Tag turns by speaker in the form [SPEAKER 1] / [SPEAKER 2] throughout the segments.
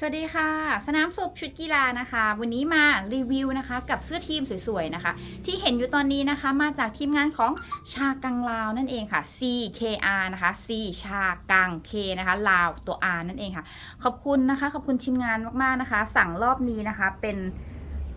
[SPEAKER 1] สวัสดีค่ะ สนามสุบชุดกีฬานะคะ วันนี้มารีวิวนะคะ กับเสื้อทีมสวยๆนะคะ ที่เห็นอยู่ตอนนี้นะคะ มาจากทีมงานของชากังลาวนั่นเองค่ะ CKR นะคะ C ชากัง K นะคะลาวตัว R นั่นเองค่ะ ขอบคุณนะคะ ขอบคุณทีมงานมากๆนะคะ สั่งรอบนี้นะคะเป็น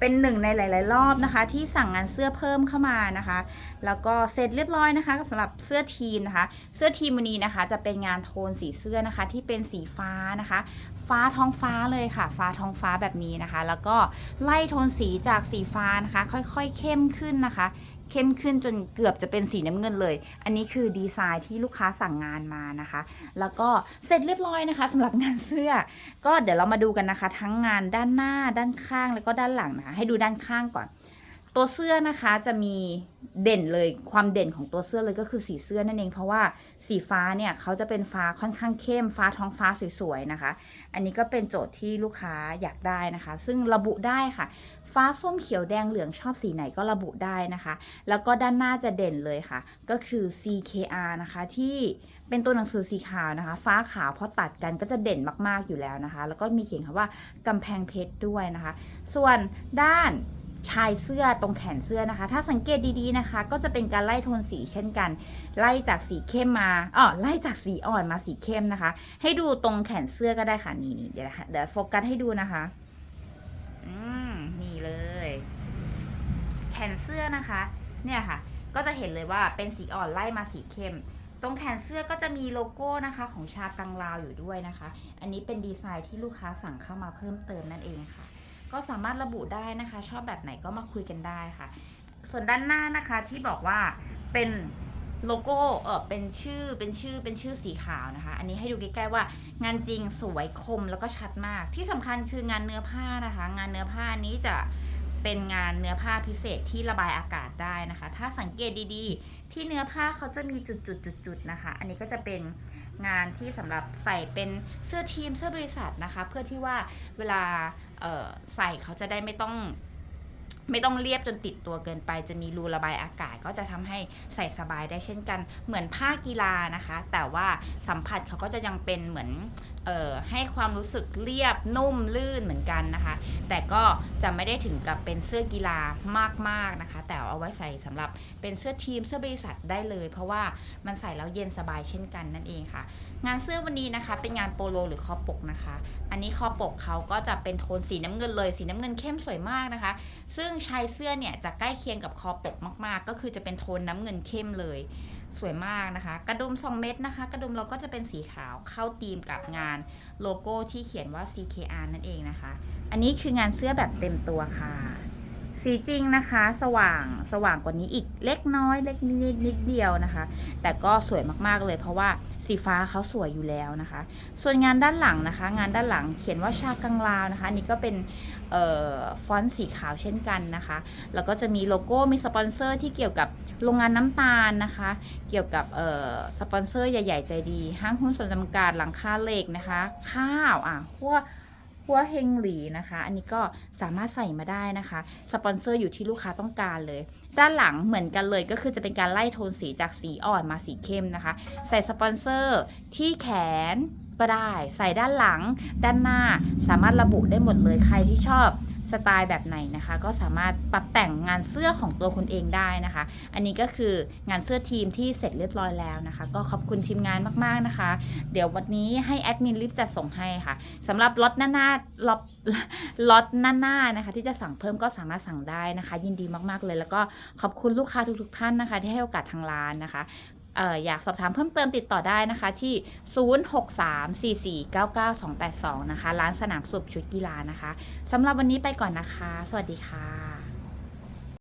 [SPEAKER 1] เป็นหนึ่งในหลาย ๆ รอบนะคะ ที่สั่งงานเสื้อเพิ่มเข้ามานะคะ แล้วก็เสร็จเรียบร้อยนะคะสำหรับเสื้อทีมนะคะ เสื้อทีมวันนี้นะคะ จะเป็นงานโทนสีเสื้อนะคะ ที่เป็นสีฟ้านะคะ ฟ้าท้องฟ้าเลยค่ะ ฟ้าท้องฟ้าแบบนี้นะคะ แล้วก็ไล่โทนสีจากสีฟ้านะคะ ค่อยๆ เข้มขึ้นนะคะ เข้มขึ้นจนเกือบจะเป็นสีน้ำเงินเลย อันนี้คือดีไซน์ที่ลูกค้าสั่งงานมานะคะ แล้วก็เสร็จเรียบร้อยนะคะสำหรับงานเสื้อ ก็เดี๋ยวเรามาดูกันนะคะ ทั้งงานด้านหน้าด้านข้างแล้วก็ด้านหลังนะคะ ให้ดูด้านข้างก่อนตัวเสื้อนะคะจะมีเด่นเลยความเด่นของตัวเสื้อเลยก็คือสีเสื้อนั่นเองเพราะว่า สีฟ้าเนี่ยเขาจะเป็นฟ้าค่อนข้างเข้มฟ้าท้องฟ้าสวยๆนะคะ อันนี้ก็เป็นโจทย์ที่ลูกค้าอยากได้นะคะ ซึ่งระบุได้ค่ะ ฟ้าส้มเขียวแดงเหลืองชอบสีไหนก็ระบุได้นะคะ แล้วก็ด้านหน้าจะเด่นเลยค่ะ ก็คือ CKR นะคะที่เป็นตัวหนังสือสีขาวนะคะ ฟ้าขาวพอตัดกันก็จะเด่นมากๆอยู่แล้วนะคะ แล้วก็มีเขียนคำว่ากำแพงเพชรด้วยนะคะ ส่วนด้าน ชายเสื้อตรงแขนเสื้อนะคะ ถ้าสังเกตดีๆนะคะ ก็จะเป็นการไล่โทนสีเช่นกัน ไล่จากสีเข้มมาอ๋อไล่จากสีอ่อนมาสีเข้มนะคะ ให้ดูตรงแขนเสื้อก็ได้ค่ะนี่นี่เดี๋ยวเดี๋ยวโฟกัสให้ดูนะคะอืมนี่เลย แขนเสื้อนะคะ เนี่ยค่ะ ก็จะเห็นเลยว่าเป็นสีอ่อนไล่มาสีเข้มตรงแขนเสื้อก็จะมีโลโก้นะคะของชากังลาวอยู่ด้วยนะคะ อันนี้เป็นดีไซน์ที่ลูกค้าสั่งเข้ามาเพิ่มเติมนั่นเองค่ะ ก็สามารถระบุได้นะคะ ชอบแบบไหนก็มาคุยกันได้ค่ะ ส่วนด้านหน้านะคะที่บอกว่าเป็นโลโก้เออเป็นชื่อเป็นชื่อเป็นชื่อสีขาวนะคะ อันนี้ให้ดูใกล้ๆว่างานจริงสวยคมแล้วก็ชัดมาก ที่สำคัญคืองานเนื้อผ้านะคะ งานเนื้อผ้านี้จะ เป็นงานเนื้อผ้าพิเศษที่ระบายอากาศได้นะคะ ถ้าสังเกตดีๆ ที่เนื้อผ้าเขาจะมีจุดๆๆนะคะ อันนี้ก็จะเป็นงานที่สำหรับใส่เป็นเสื้อทีมเสื้อบริษัทนะคะ เพื่อที่ว่าเวลาใส่เขาจะได้ไม่ต้องไม่ต้องเรียบจนติดตัวเกินไป จะมีรูระบายอากาศก็จะทำให้ใส่สบายได้เช่นกัน เหมือนผ้ากีฬานะคะ แต่ว่าสัมผัสเขาก็จะยังเป็นเหมือนให้ความรู้สึกเรียบนุ่มลื่นเหมือนกันนะคะ แต่ก็จะไม่ได้ถึงกับเป็นเสื้อกีฬามากๆนะคะ แต่เอาไว้ใส่สำหรับเป็นเสื้อทีมเสื้อบริษัทได้เลย เพราะว่ามันใส่แล้วเย็นสบายเช่นกันนั่นเองค่ะ งานเสื้อวันนี้นะคะ เป็นงานโปโลหรือคอปกนะคะ อันนี้คอปกเขาก็จะเป็นโทนสีน้ำเงินเลย สีน้ำเงินเข้มสวยมากนะคะ ซึ่งชายเสื้อเนี่ยจะใกล้เคียงกับคอปกมาก ๆ ก็คือจะเป็นโทนน้ำเงินเข้มเลย สวยมากนะคะ กระดุม 2 เม็ดนะคะ กระดุมเราก็จะเป็นสีขาวเข้าธีมกับงานโลโก้ที่เขียนว่า CKR นั่นเองนะคะ อันนี้คืองานเสื้อแบบเต็มตัวค่ะ สีจริงนะคะ สว่างสว่างกว่านี้อีกเล็กน้อยเล็กนิดนิดเดียวนะคะ แต่ก็สวยมากๆเลย เพราะว่าสีฟ้าเขาสวยอยู่แล้วนะคะ ส่วนงานด้านหลังนะคะ งานด้านหลังเขียนว่าชากังลาวนะคะนนี้ก็เป็นออฟอนต์สีขาวเช่นกันนะคะ แล้วก็จะมีโลโก้มีสปอนเซอร์ที่เกี่ยวกับโรงงานน้ำตาลนะคะ เกี่ยวกับออสปอนเซอร์ใหญ่ ๆ ใจดี ห้างหุ้นส่วนจำกัดหลังคาเหล็กนะคะ ข้าวอะหัว หัวเฮงหลีนะคะ อันนี้ก็สามารถใส่มาได้นะคะ สปอนเซอร์อยู่ที่ลูกค้าต้องการเลย ด้านหลังเหมือนกันเลยก็คือจะเป็นการไล่โทนสีจากสีอ่อนมาสีเข้มนะคะ ใส่สปอนเซอร์ที่แขนก็ได้ ใส่ด้านหลัง ด้านหน้าสามารถระบุได้หมดเลยใครที่ชอบ สไตล์แบบไหนนะคะ ก็สามารถปรับแต่งงานเสื้อของตัวคุณเองได้นะคะ อันนี้ก็คืองานเสื้อทีมที่เสร็จเรียบร้อยแล้วนะคะ ก็ขอบคุณทีมงานมากๆนะคะ เดี๋ยววันนี้ให้แอดมินรีบจัดส่งให้ค่ะสำหรับล็อตหน้าๆล็อตล็อตหน้าๆนะคะ ที่จะสั่งเพิ่มก็สามารถสั่งได้นะคะ ยินดีมากๆเลย แล้วก็ขอบคุณลูกค้าทุกๆท่านนะคะ ที่ให้โอกาสทางร้านนะคะ อยากสอบถามเพิ่มเติมติดต่อได้นะคะที่ 0634499282 นะคะ ร้านสนามสุบชุดกีฬานะคะสำหรับวันนี้ไปก่อนนะคะ สวัสดีค่ะ